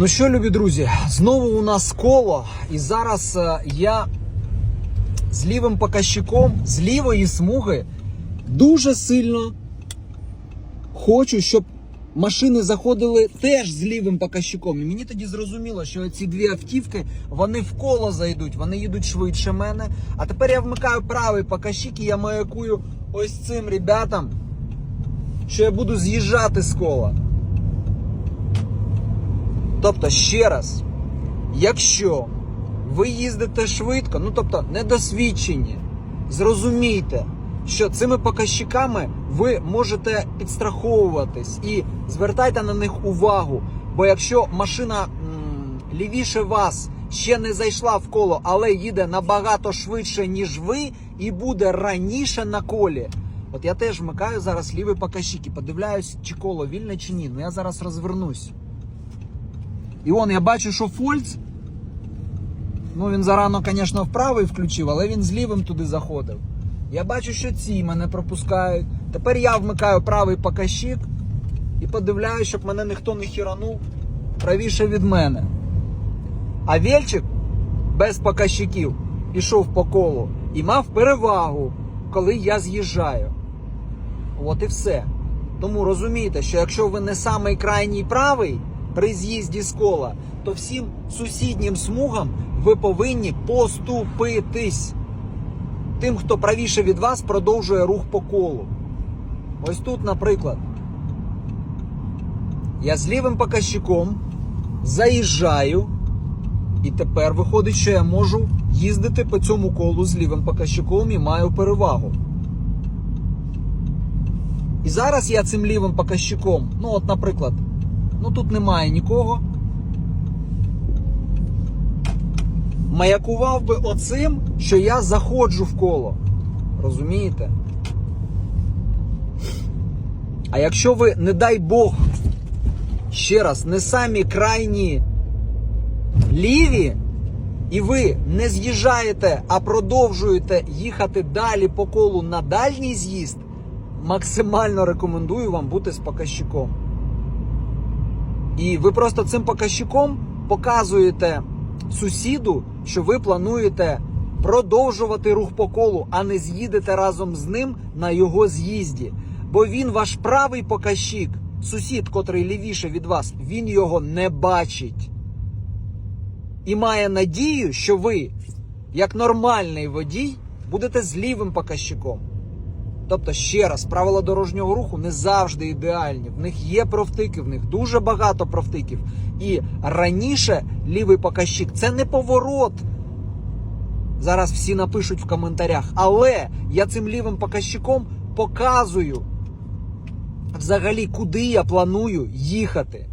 Ну що, любі друзі, знову у нас коло, і зараз е, я з лівим показчиком, з лівої смуги, дуже сильно хочу, щоб машини заходили теж з лівим показчиком. І мені тоді зрозуміло, що ці дві автівки вони в коло зайдуть, вони їдуть швидше мене. А тепер я вмикаю правий показчик і я маякую ось цим ребятам, що я буду з'їжджати з кола. Тобто, ще раз, якщо ви їздите швидко, ну тобто недосвідчені, зрозумійте, що цими показчиками ви можете підстраховуватись і звертайте на них увагу. Бо якщо машина м, лівіше вас ще не зайшла в коло, але їде набагато швидше, ніж ви, і буде раніше на колі. От я теж вмикаю зараз лівий показчик і подивляюсь, чи коло вільне, чи ні. Ну я зараз розвернусь. І он я бачу, що Фольц. Ну він зарано, звісно, в правий включив, але він з лівим туди заходив. Я бачу, що ці мене пропускають. Тепер я вмикаю правий показчик і подивляюсь, щоб мене ніхто не хіранув правіше від мене. А Вельчик без показчиків пішов по колу і мав перевагу, коли я з'їжджаю. От і все. Тому розумійте, що якщо ви не самий крайній правий при з'їзді з кола, то всім сусіднім смугам ви повинні поступитись. Тим, хто правіше від вас, продовжує рух по колу. Ось тут, наприклад, я з лівим показчиком заїжджаю, і тепер виходить, що я можу їздити по цьому колу з лівим показчиком і маю перевагу. І зараз я цим лівим показчиком, ну от, наприклад, ну тут немає нікого. Маякував би оцим, що я заходжу в коло. Розумієте? А якщо ви, не дай Бог, ще раз, не самі крайні ліві, і ви не з'їжджаєте, а продовжуєте їхати далі по колу на дальній з'їзд, максимально рекомендую вам бути з показчиком. І ви просто цим показчиком показуєте сусіду, що ви плануєте продовжувати рух по колу, а не з'їдете разом з ним на його з'їзді. Бо він ваш правий показчик, сусід, котрий лівіше від вас, він його не бачить. І має надію, що ви, як нормальний водій, будете з лівим показчиком. Тобто, ще раз, правила дорожнього руху не завжди ідеальні. В них є профтики, в них дуже багато профтиків. І раніше лівий показчик це не поворот. Зараз всі напишуть в коментарях. Але я цим лівим показчиком показую взагалі, куди я планую їхати.